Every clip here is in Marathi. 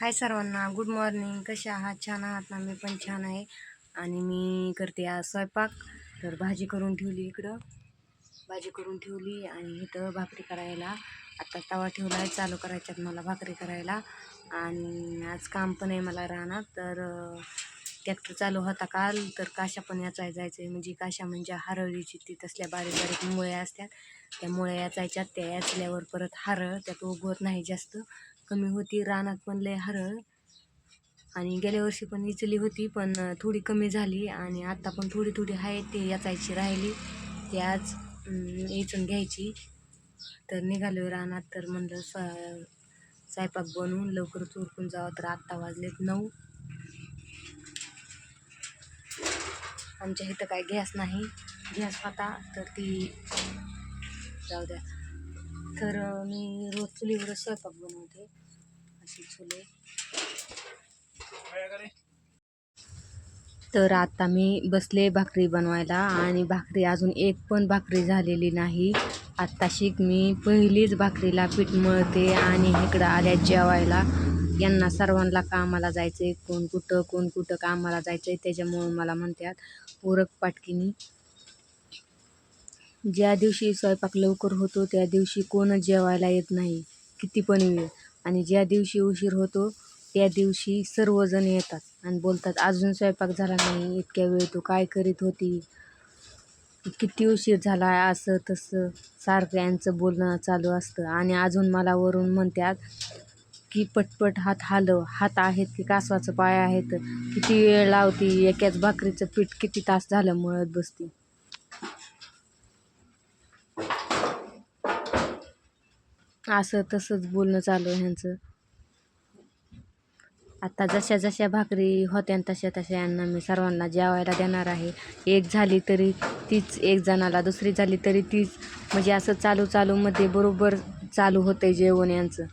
हाय सर्वांना गुड मॉर्निंग कसे आहात? छान आहात ना? मी पण छान आहे. आणि मी करते आज स्वयंपाक. तर भाजी करून ठेवली इकडं. भाजी करून ठेवली आणि इथं भाकरी करायला. आता तवा ठेवला आहे. चालू करायच्यात मला भाकरी करायला. आणि आज काम पण आहे मला राहणार तर ट्रॅक्टर चालू होता काल. तर काशा पण याचाय जायचं आहे म्हणजे काशा म्हणजे हरळीची ती तसल्या बारीक बारीक मुळ्या असतात. त्या मुळ्या याचायच्यात. त्या याचल्यावर परत हरळ त्यात उगवत नाही जास्त. कमी होती रानात पण लय हरळ. आणि गेल्या वर्षी पण इचली होती पण थोडी कमी झाली आणि आत्ता पण थोडी थोडी आहे ती याचायची राहिली. ती आज इचून घ्यायची. तर निघालो रानात तर म्हणलं स स्वयंपाक बनवून लवकरच उरकून जावं तर आत्ता वाजलेत नऊ. आमच्या इथं काय गॅस नाही गॅस होता तर ती जाऊ द्या. तर मी रोज चुलीवरच स्वयंपाक बनवते. चुले तर आता मी बसले भाकरी बनवायला आणि भाकरी अजून एक पण भाकरी झालेली नाही. आत्ताशीक मी पहिलीच भाकरीला पीठ मळते आणि इकडं आल्या जेवायला. यांना सर्वांना कामाला जायचं आहे कोण कुठं कोण कुठं कामाला जायचं आहे त्याच्यामुळं मला म्हणतात उरक पाटकीनी. ज्या दिवशी स्वयंपाक लवकर होतो त्या दिवशी कोणच जेवायला येत नाही. किती पण वेळ. आणि ज्या दिवशी उशीर होतो त्या दिवशी सर्वजण येतात आणि बोलतात अजून स्वयंपाक झाला नाही इतक्या वेळ तू काय करीत होती? किती उशीर झाला असं तसं. सारखं यांचं बोलणं चालू असतं आणि अजून मला वरून म्हणतात की पटपट हात हालव. हात आहेत की कासवाचं पाय आहेत? किती वेळ लावती? एकाच भाकरीचं पीठ किती तास झालं मळत बसती? असं तसंच बोलणं चालू आहे ह्यांचं. आता जशा जशा भाकरी होत्या तशा तशा यांना मी सर्वांना जेवायला देणार आहे. एक झाली तरी तीच एक जणाला दुसरी झाली तरी तीच. म्हणजे असं चालू चालूमध्ये बरोबर चालू होतंय जेवण यांचं.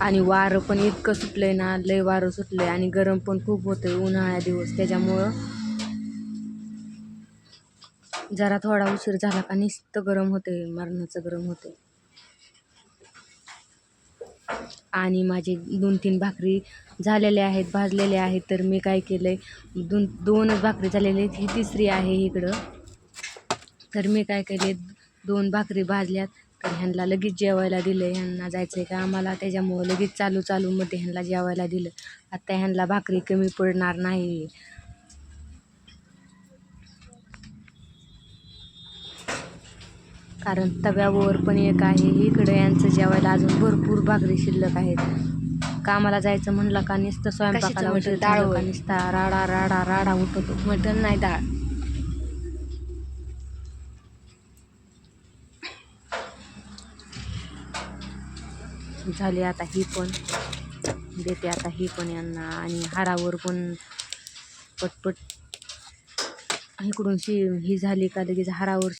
आणि वारं पण इतकं सुटलंय ना लय वारं सुटलंय आणि गरम पण खूप होतंय उन्हाळ्या दिवस त्याच्यामुळं जरा थोडा उशीर झाला का निस्त गरम होते मरणाचं गरम होते आणि माझे दोन तीन भाकरी झालेले आहेत भाजलेले आहेत तर मी काय केलंय दोन दोनच भाकरी झालेली आहेत ही तिसरी आहे इकडं. तर मी काय केले दोन भाकरी भाजल्यात तर ह्यांना लगेच जेवायला दिलं ह्यांना जायचं आहे का? आम्हाला त्याच्यामुळं लगेच चालू चालूमध्ये ह्यांना जेवायला दिलं. आता ह्यांना भाकरी कमी पडणार नाही. कारण तव्यावर पण एक आहे इकडे यांचं जेवायला अजून भरपूर भाकरी शिल्लक आहेत. कामाला जायचं म्हणलं का? नुसतं स्वयंपाकाला डाळ का. नुसता राडा राडा राडा उठतो मटण नाही डाळ. झाली आता ही पण. देते आता ही पण यांना. आणि हारावर पण पटपट. इकडून शी ही झाली का लगेच हारावर.